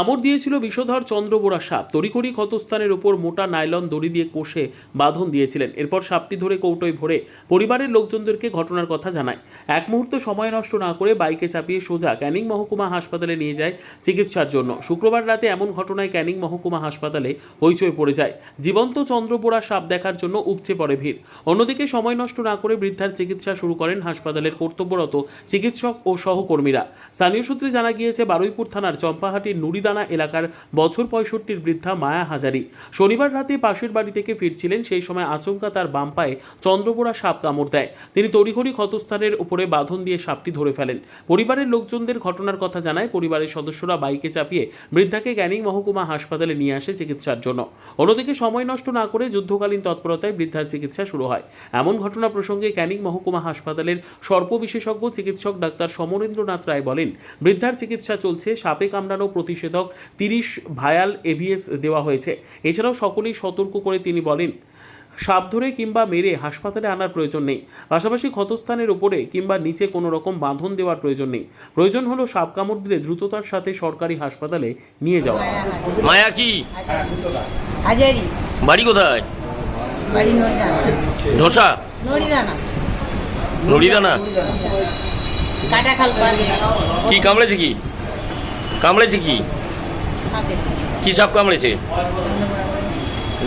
কামড় দিয়েছিল বিষধর চন্দ্রবোরা সাপ। তড়িঘড়ি ক্ষতস্থানের ওপর মোটা নাইলন দড়ি দিয়ে কষে বাঁধন দিয়েছিলেন। এরপর সাপটি ধরে কৌটোয় ভরে পরিবারের লোকজনদেরকে ঘটনার কথা জানায়। এক মুহূর্ত সময় নষ্ট না করে বাইকে চাপিয়ে সোজা ক্যানিং মহকুমা হাসপাতালে নিয়ে যায় চিকিৎসার জন্য। শুক্রবার রাতে এমন ঘটনায় ক্যানিং মহকুমা হাসপাতালে হইচই পড়ে যায়। জীবন্ত চন্দ্রবোরা সাপ দেখার জন্য উপচে পড়ে ভিড়। অন্যদিকে সময় নষ্ট না করে বৃদ্ধার চিকিৎসা শুরু করেন হাসপাতালের কর্তব্যরত চিকিৎসক ও সহকর্মীরা। স্থানীয় সূত্রে জানা গিয়েছে, বারুইপুর থানার চম্পাহাটির নুড়িদানা এলাকার বছর পঁয়ষট্টির বৃদ্ধা মায়া হাজারি। শনিবার রাতে পাশের বাড়ি থেকে ফিরছিলেন, সেই সময় আচমকা তার বাম পায়ে চন্দ্রবোরা সাপ কামড় দেয়। তিনি তড়িঘড়ি ক্ষতস্থানের উপরে বাঁধন দিয়ে সাপটি ধরে ফেলেন। পরিবারের লোকজনদের ঘটনার কথা জানায় পরিবারের সদস্যরা বাইকে চাপিয়ে বৃদ্ধাকে ক্যানিং মহকুমা হাসপাতালে নিয়ে আসে চিকিৎসার জন্য। অন্যদিকে সময় নষ্ট না করে যুদ্ধকালীন তৎপরতায় বৃদ্ধার চিকিৎসা শুরু হয়। এমন ঘটনা প্রসঙ্গে ক্যানিং মহকুমা হাসপাতালের সর্প বিশেষজ্ঞ চিকিৎসক ডাক্তার সমরেন্দ্রনাথ রায় বলেন, বৃদ্ধার চিকিৎসা চলছে, সাপে কামড়ানো প্রতিষেধক তিরিশ ভায়াল এভিএস দেওয়া হয়েছে। এছাড়াও সকলেই সতর্ক করে তিনি বলেন সাপ ধরে কিংবা মেরে হাসপাতালে আনার প্রয়োজন নেই। পাশাপাশি ক্ষতস্থানের উপরে কিংবা নিচে কোনো রকম বাঁধন দেওয়ার প্রয়োজন নেই। প্রয়োজন হলো সাপ কামড় দিলে দ্রুততার সাথে সরকারি হাসপাতালে নিয়ে যাওয়া। মায়া কি? হাজারি। বাড়ি কোথায়? বাড়ি ধোসা? নড়িদানা নড়িদানা কাটা খাল কি কামড়েছে কি? কামড়েছে কি? কি সাপ কামড়েছে?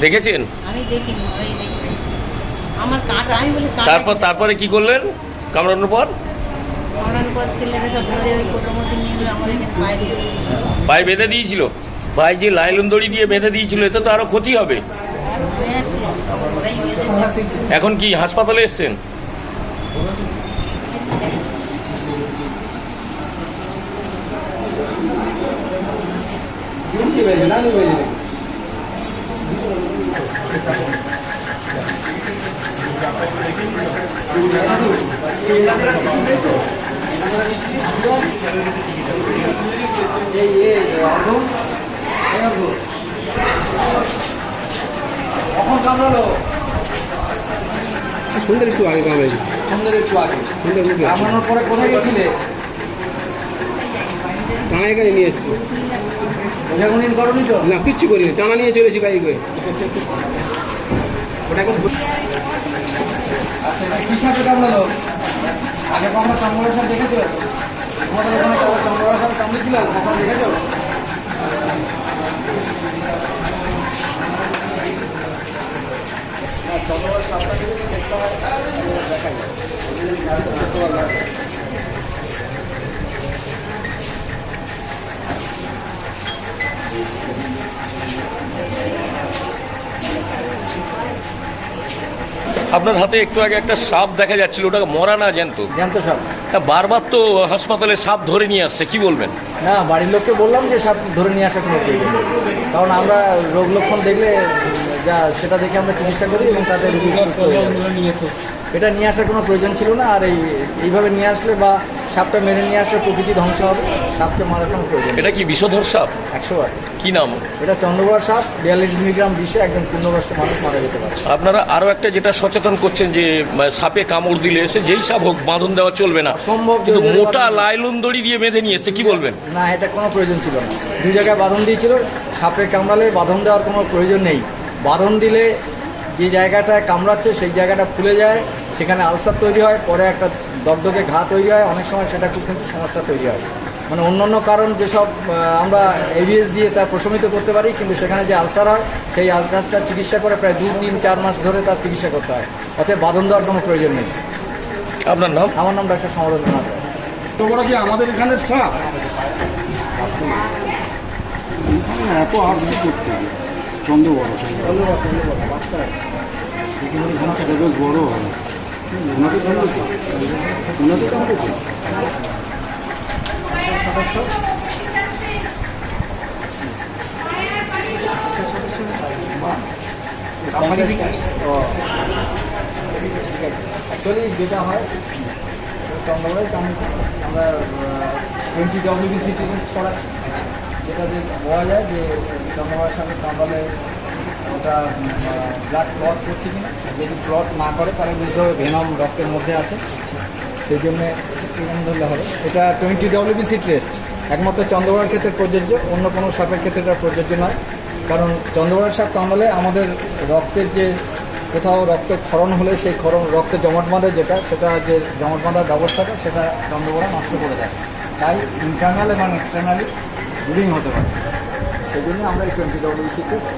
দেখেছেন? আমি দেখিনি আমার কাটা আমি বলি তারপর তারপরে কি করলেন কামড়ানোর পর? কামড়ানোর পর ছেলেরা সব ধরে ওই কোটোর মধ্যে নিয়ে গেলো আমার এখানে বাইরে ভাই বেঁধে দিয়েছিল? ভাই যে লাইলন দড়ি দিয়ে বেঁধে দিয়েছিল এতে তো আরও ক্ষতি হবে। এখন কি হাসপাতালে এসছেন? কখন কামড়ালো সুন্দর একটু আগে কামড়েছে সন্ধ্যের একটু আগে। সুন্দর একটু কামড়ানোর পরে কোথায় গেছিলে? টানায় গাড়ি নিয়ে এসছি। না কিচ্ছু করিনি টানা নিয়ে চলেছি গাড়ি করে। ওটাকে ধরে- আচ্ছা আগে কখনো চন্দ্রের সাথে দেখেছ? তোমাদের ওখানে চন্দ্রের সাথে কামড়েছিল? কখনো দেখেছ? চন্দ্রের সাপটা দেখতে হয় দেখা যায় আপনার হাতে একটু আগে একটা সাপ দেখা যাচ্ছিল ওটা মরা না জ্যান্ত? জানতো সাপ। তা বারবার তো হাসপাতালে সাপ ধরে নিয়ে আসছে কি বলবেন? না বাড়ির লোককে বললাম যে সাপ ধরে নিয়ে আসা কোনো প্রয়োজন কারণ আমরা রোগ লক্ষণ দেখলে যা সেটা দেখে আমরা চিকিৎসা করি এবং তাদের এটা নিয়ে আসার কোনো প্রয়োজন ছিল না আর এই এইভাবে নিয়ে আসলে বা সাপটা মেরে নিয়ে আসলে প্রকৃতি ধ্বংস হবে সাপকে মারার কোনো প্রয়োজন এটা কি বিষধর সাপ? একশো বার। কি নাম? এটা চন্দ্রবড় সাপ বিয়াল্লিশ মিলিগ্রাম বিষে একজন পূর্ণবয়স্ক মানুষ মারা যেতে পারে। আপনারা আরও একটা যেটা সচেতন করছেন যে সাপে কামড় দিলে এসে যেই সাপ হোক বাঁধন দেওয়া চলবে না সম্ভব কিন্তু মোটা লাইলন দড়ি দিয়ে বেঁধে নিয়ে এসছে কি বলবেন? না এটা কোনো প্রয়োজন ছিল না। দুই জায়গায় বাঁধন দিয়েছিল সাপে কামড়ালে বাঁধন দেওয়ার কোনো প্রয়োজন নেই। বাঁধন দিলে যে জায়গাটায় কামড়াচ্ছে সেই জায়গাটা ফুলে যায় সেখানে আলসার তৈরি হয় পরে একটা দগদগে ঘা তৈরি হয় অনেক সময় সেটা খুব কিন্তু সমস্যা তৈরি হয়। মানে অন্যান্য কারণ যেসব আমরা এভিএস দিয়ে তা প্রশমিত করতে পারি কিন্তু সেখানে যে আলসার হয় সেই আলসারটা চিকিৎসা করে প্রায় দু তিন চার মাস ধরে তার চিকিৎসা করতে হয়। অতএব বাঁধন দেওয়ার কোনো প্রয়োজন নেই। আপনার নাম? আমার নাম ডাক্তার সমরেন্দ্রনাথ। তোমরা কি আমাদের এখানের সাপ এত আসছে করতে। চন্দ্র বড় হয়। অ্যাকচুয়ালি যেটা হয় আমরা টোয়েন্টি ডব্লিউবিসি টেস্ট করাচ্ছি যেটা যে বলা যায় যে চন্দ্রবাইয়ের সাথে কামড়ালে ওটা ব্লাড ক্লট করছে কিনা, যদি ক্লট না করে, তাহলে বুঝতে হবে ভেনম রক্তের মধ্যে আছে। সেই জন্যে এরকম ধরলে হবে। এটা টোয়েন্টি ডব্লিউবিসি টেস্ট একমাত্র চন্দ্রবড়ার ক্ষেত্রে প্রযোজ্য, অন্য কোনো সাপের ক্ষেত্রে এটা প্রযোজ্য নয়। কারণ চন্দ্রবড়ার সাপ কামড়ালে আমাদের রক্তের যে, কোথাও রক্ত ক্ষরণ হলে সেই ক্ষরণ, রক্তে জমাট বাঁধে যেটা, সেটা যে জমাট বাঁধার ব্যবস্থাটা, সেটা চন্দ্রবড়া নষ্ট করে দেয়। তাই ইন্টারনাল এবং এক্সটার্নালি ব্লিডিং হতে পারে। সেই জন্য আমরা এই টোয়েন্টি ডব্লিউসি টেস্ট